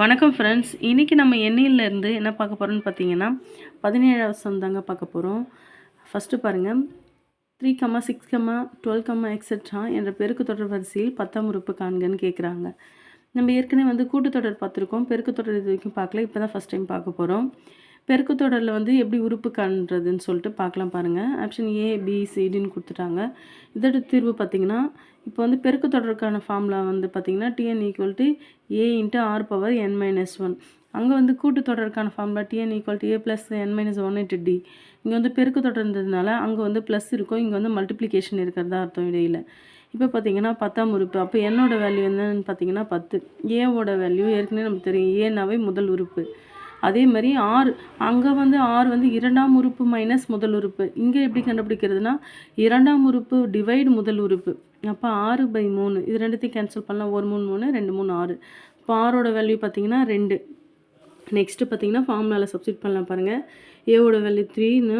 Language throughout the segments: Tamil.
வணக்கம் ஃப்ரெண்ட்ஸ் இன்றைக்கி நம்ம எண்ணெயிலேருந்து என்ன பார்க்க போகிறோம்னு பார்த்தீங்கன்னா பதினேழாவது சம் தாங்க பார்க்க போகிறோம் ஃபஸ்ட்டு பாருங்கள் three comma six comma twelve comma etcetera என்ற பெருக்கு தொடர் வரிசையில் பத்தாம் உறுப்பு காண்கன்னு கேட்குறாங்க நம்ம ஏற்கனவே வந்து கூட்டுத்தொடர் பார்த்துருக்கோம். பெருக்கு தொடர் இது வரைக்கும் பார்க்கல. இப்போ தான் ஃபஸ்ட் டைம் பார்க்க போகிறோம் பெருக்கு தொடரில் வந்து எப்படி உறுப்பு காண்றதுன்னு சொல்லிட்டு பார்க்கலாம் பாருங்கள் ஆப்ஷன் ஏ பி சிடின்னு கொடுத்துட்டாங்க. இதோட தீர்வு பார்த்தீங்கன்னா இப்போ வந்து பெருக்கு தொடருக்கான ஃபார்முலா வந்து பார்த்திங்கன்னா TN equal to A into R power N minus one அங்கே வந்து கூட்டு தொடருக்கான formula TN equal to A plus N minus one into D இங்கே வந்து பெருக்கு தொடர் இருந்ததுனால அங்கே வந்து ப்ளஸ் இருக்கும். இங்கே வந்து மல்டிப்ளிகேஷன் இருக்கிறதா அர்த்தம் இடையில். இப்போ பார்த்தீங்கன்னா பத்தாம் உறுப்பு. அப்போ என்னோடய வேல்யூ என்னன்னு பார்த்தீங்கன்னா பத்து. ஏவோட வேல்யூ ஏற்கனவே நமக்கு தெரியும். ஏனாவே முதல் உறுப்பு. அதே மாதிரி ஆறு அங்கே வந்து ஆறு வந்து இரண்டாம் உறுப்பு மைனஸ் முதல் உறுப்பு. இங்கே எப்படி கண்டுபிடிக்கிறதுனா இரண்டாம் உறுப்பு டிவைடு முதல் உறுப்பு. அப்போ ஆறு பை மூணு. இது ரெண்டுத்தையும் கேன்சல் பண்ணலாம். ஒரு மூணு மூணு ரெண்டு மூணு ஆறு. இப்போ ஆரோட வேல்யூ பார்த்தீங்கன்னா ரெண்டு. நெக்ஸ்ட்டு பார்த்தீங்கன்னா ஃபார்முலாவில் சப்ஸ்டிட் பண்ணலாம் பாருங்கள் ஏவோட வேல்யூ த்ரீன்னு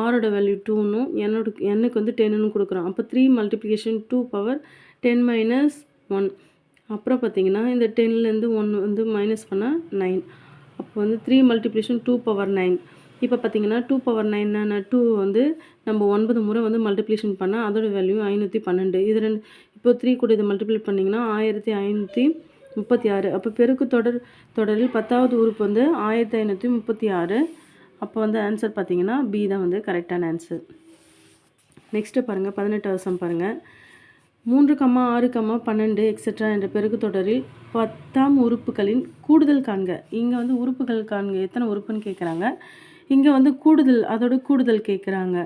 ஆரோட வேல்யூ டூன்னு என்னோட என்னுக்கு வந்து டென்னு கொடுக்குறோம். அப்போ three multiplication two power ten minus one அப்புறம் பார்த்தீங்கன்னா இந்த டென்லேருந்து ஒன்று வந்து மைனஸ் பண்ணால் நைன் அப்போ வந்து three multiplication two power nine இப்போ பார்த்தீங்கன்னா டூ பவர் நைன்னா டூ வந்து நம்ம ஒன்பது முறை வந்து மல்டிப்ளிகேஷன் பண்ணால் அதோடய வேல்யூ ஐநூற்றி பன்னெண்டு. இது ரெண்டு இப்போ த்ரீ கூட இதை மல்டிப்ளை பண்ணிங்கன்னா ஆயிரத்தி ஐநூற்றி முப்பத்தி ஆறு. அப்போ பெருக்கு தொடர் தொடரில் பத்தாவது உறுப்பு வந்து ஆயிரத்தி ஐநூற்றி முப்பத்தி ஆறு. அப்போ வந்து ஆன்சர் பார்த்தீங்கன்னா பி தான் வந்து கரெக்டான ஆன்சர் நெக்ஸ்ட்டு பாருங்கள் பதினெட்டு வருஷம் பாருங்கள் மூன்று கம்மா ஆறு கம்மா பன்னெண்டு எக்ஸெட்ரா என்ற பெருக்கு தொடரில் பத்தாம் உறுப்புகளின் கூடுதல் காண்க. இங்கே வந்து உறுப்புகள் காண்க. எத்தனை உறுப்புன்னு கேட்குறாங்க இங்கே வந்து கூடுதல் அதோட கூடுதல் கேட்குறாங்க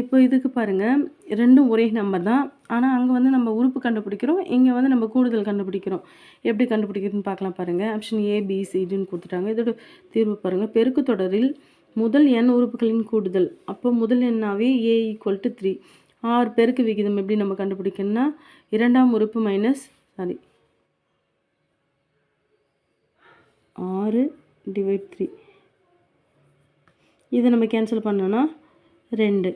இப்போ இதுக்கு பாருங்கள் ரெண்டும் ஒரே நம்பர் தான். ஆனால் அங்கே வந்து நம்ம உறுப்பு கண்டுபிடிக்கிறோம். இங்கே வந்து நம்ம கூடுதல் கண்டுபிடிக்கிறோம். எப்படி கண்டுபிடிக்கிறதுன்னு பார்க்கலாம் பாருங்கள் ஆப்ஷன் ஏ பி கொடுத்துட்டாங்க. இதோட தீர்வு பாருங்கள் பெருக்கு தொடரில் முதல் எண் உறுப்புகளின் கூடுதல். அப்போ முதல் எண்ணாவே ஏ ஈக்குவல் டு த்ரீ ஆறு பெருக்கு விகிதம் எப்படி நம்ம கண்டுபிடிக்கணும்னா இரண்டாம் உறுப்பு மைனஸ் சாரி ஆறு டிவைட் த்ரீ இதை நம்ம கேன்சல் பண்ணோன்னா ரெண்டு.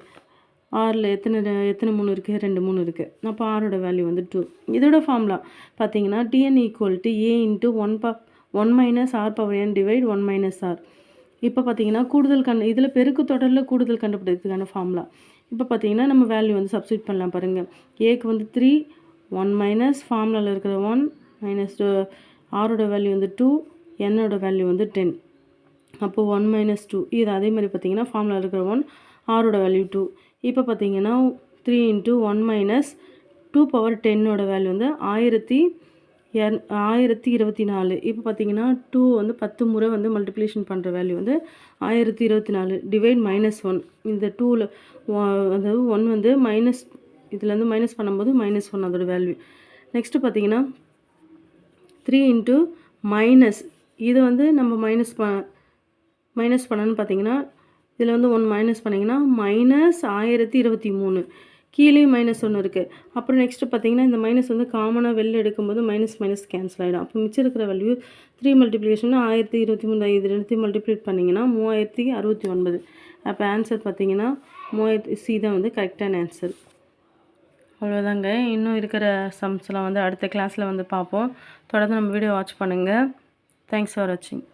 ஆறில் எத்தனை எத்தனை மூணு இருக்குது ரெண்டு மூணு இருக்குது அப்போ ஆரோட வேல்யூ வந்து டூ இதோட ஃபார்முலா பார்த்தீங்கன்னா TN equal to A into one பா one minus R power N divide one minus R இப்போ பார்த்தீங்கன்னா கூடுதல் கண் இதில் பெருக்கு தொடரில் கூடுதல் கண்டுபிடிக்கிறதுக்கான ஃபார்முலா இப்போ பார்த்தீங்கன்னா நம்ம வேல்யூ வந்து சப்ஸ்டியூட் பண்ணலாம் பாருங்கள் ஏக்கு வந்து த்ரீ ஒன் மைனஸ் ஃபார்முலாவில் இருக்கிற ஒன் மைனஸ் ஆரோட வேல்யூ வந்து டூ என்னோட வேல்யூ வந்து டென் அப்போது ஒன் மைனஸ் டூ இது அதே மாதிரி பார்த்தீங்கன்னா ஃபார்முலா இருக்கிற ஒன் ஆரோட வேல்யூ டூ இப்போ பார்த்தீங்கன்னா three into one minus two power டென்னோட value வந்து ஆயிரத்தி ஆயிரத்தி இருபத்தி நாலு. இப்போ பார்த்தீங்கன்னா டூ வந்து பத்து முறை வந்து மல்டிப்ளிகேஷன் பண்ணுற வேல்யூ வந்து ஆயிரத்தி இருபத்தி நாலு டிவைட் மைனஸ் ஒன் இந்த டூவில் அதாவது ஒன் வந்து மைனஸ் இதுலேருந்து மைனஸ் பண்ணும்போது மைனஸ் ஒன் அதோட வேல்யூ நெக்ஸ்ட்டு பார்த்தீங்கன்னா த்ரீ இன்ட்டு மைனஸ் இது வந்து நம்ம மைனஸ் ப மைனஸ் பண்ணணும்னு பார்த்தீங்கன்னா இதில் வந்து ஒன் மைனஸ் பண்ணிங்கன்னா மைனஸ் ஆயிரத்தி இருபத்தி மூணு. கீழேயும் மைனஸ் ஒன்று இருக்குது அப்புறம் நெக்ஸ்ட்டு பார்த்தீங்கன்னா இந்த மைனஸ் வந்து காமனாக வெளில எடுக்கும்போது மைனஸ் மைனஸ் கேன்சல் ஆகிடும் அப்போ மிச்சம் இருக்கிற வேல்யூ த்ரீ மல்டிப்ளிகேஷன் ஆயிரத்தி இருபத்தி மூணு இது ரெண்டுத்தையும் மல்டிப்ளேட் பண்ணிங்கன்னா மூவாயிரத்தி அறுபத்தி ஒன்பது. அப்போ ஆன்சர் பார்த்தீங்கன்னா மூவாயிரத்தி சி தான் வந்து கரெக்டான ஆன்சர் அவ்வளோதாங்க இன்னும் இருக்கிற சம்ஸ்லாம் வந்து அடுத்த கிளாஸில் வந்து பார்ப்போம். தொடர்ந்து நம்ம வீடியோ வாட்ச் பண்ணுங்கள் தேங்க்ஸ் ஃபார் வாட்சிங்